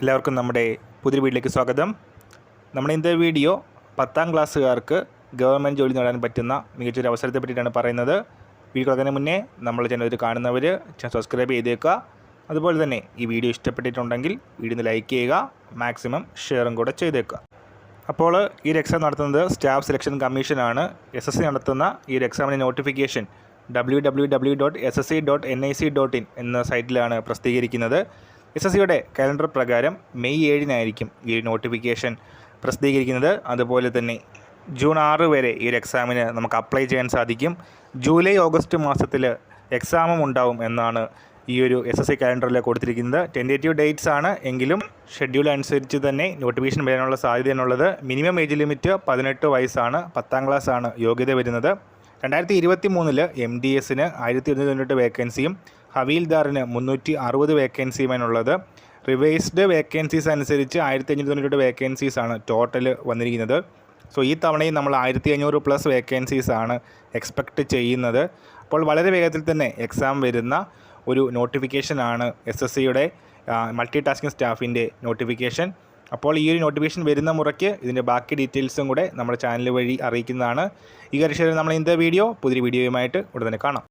എല്ലാവർക്കും നമ്മുടെ പുതിയ വീട്ടിലേക്ക് സ്വാഗതം. നമ്മുടെ ഇന്നത്തെ വീഡിയോ പത്താം ക്ലാസ്സുകാർക്ക് ഗവൺമെന്റ് ജോലി നേടാൻ പറ്റുന്ന മികച്ചൊരു അവസരത്തെ പറ്റിയിട്ടാണ് പറയുന്നത്. വീഡിയോ തുടങ്ങുന്നതിന് മുന്നേ നമ്മൾ ചാനൽ കാണുന്നവർ സബ്സ്ക്രൈബ് ചെയ്തേക്കുക. അതുപോലെ തന്നെ ഈ വീഡിയോ ഇഷ്ടപ്പെട്ടിട്ടുണ്ടെങ്കിൽ വീഡിയോ ലൈക്ക് ചെയ്യുക മാക്സിമം ഷെയറും കൂടെ ചെയ്തേക്കുക. അപ്പോൾ ഈ ഒരു എക്സാം നടത്തുന്നത് സ്റ്റാഫ് സെലക്ഷൻ കമ്മീഷനാണ് എസ് എസ് സി നടത്തുന്ന ഈ ഒരു എക്സാമിന്റെ notification W W W dot S S C dot N I C dot in എന്ന സൈറ്റിലാണ് പ്രസിദ്ധീകരിക്കുന്നത്. എസ് എസ് സിയുടെ കലണ്ടർ പ്രകാരം മെയ് ഏഴിനായിരിക്കും ഈ നോട്ടിഫിക്കേഷൻ പ്രസിദ്ധീകരിക്കുന്നത്. അതുപോലെ തന്നെ ജൂൺ ആറ് വരെ ഈ ഒരു എക്സാമിന് നമുക്ക് അപ്ലൈ ചെയ്യാൻ സാധിക്കും. ജൂലൈ ഓഗസ്റ്റ് മാസത്തിൽ എക്സാമും ഉണ്ടാവും എന്നാണ് ഈ ഒരു എസ് എസ് സി കലണ്ടറിൽ കൊടുത്തിരിക്കുന്നത്. ടെന്റേറ്റീവ് ഡേറ്റ്സ് ആണ്. എങ്കിലും ഷെഡ്യൂൾ അനുസരിച്ച് തന്നെ നോട്ടിഫിക്കേഷൻ വരാനുള്ള സാധ്യത എന്നുള്ളത് മിനിമം ഏജ് ലിമിറ്റ് പതിനെട്ട് വയസ്സാണ്. പത്താം ക്ലാസ് ആണ് യോഗ്യത വരുന്നത്. രണ്ടായിരത്തി ഇരുപത്തി മൂന്നിൽ എം ഡി എസിന് ആയിരത്തി ഇരുന്നൂറ്റി തൊണ്ണൂറ്റ് വേക്കൻസിയും ഹവീൽദാറിന് മുന്നൂറ്റി അറുപത് വേക്കൻസിയുമാണുള്ളത്. റിവൈസ്ഡ് വേക്കൻസീസ് അനുസരിച്ച് ആയിരത്തി അഞ്ഞൂറ്റി തൊണ്ണൂറ്റി വേക്കൻസീസ് ആണ് ടോട്ടൽ വന്നിരിക്കുന്നത്. സോ ഈ തവണയും നമ്മൾ ആയിരത്തി അഞ്ഞൂറ് പ്ലസ് വേക്കൻസീസ് ആണ് എക്സ്പെക്റ്റ് ചെയ്യുന്നത്. അപ്പോൾ വളരെ വേഗത്തിൽ തന്നെ എക്സാം വരുന്ന ഒരു നോട്ടിഫിക്കേഷനാണ് എസ് എസ് സിയുടെ മൾട്ടി ടാസ്കിംഗ് സ്റ്റാഫിന്റെ നോട്ടിഫിക്കേഷൻ. അപ്പോൾ ഈ ഒരു നോട്ടിഫിക്കേഷൻ വരുന്ന മുറയ്ക്ക് ഇതിന്റെ ബാക്കി ഡീറ്റെയിൽസും കൂടെ നമ്മുടെ ചാനൽ വഴി അറിയിക്കുന്നതാണ്. ഈ കാര്യത്തിൽ നമ്മൾ ഇന്നത്തെ വീഡിയോ പുതിയ വീഡിയോയുമായിട്ട് ഉടനെ കാണാം.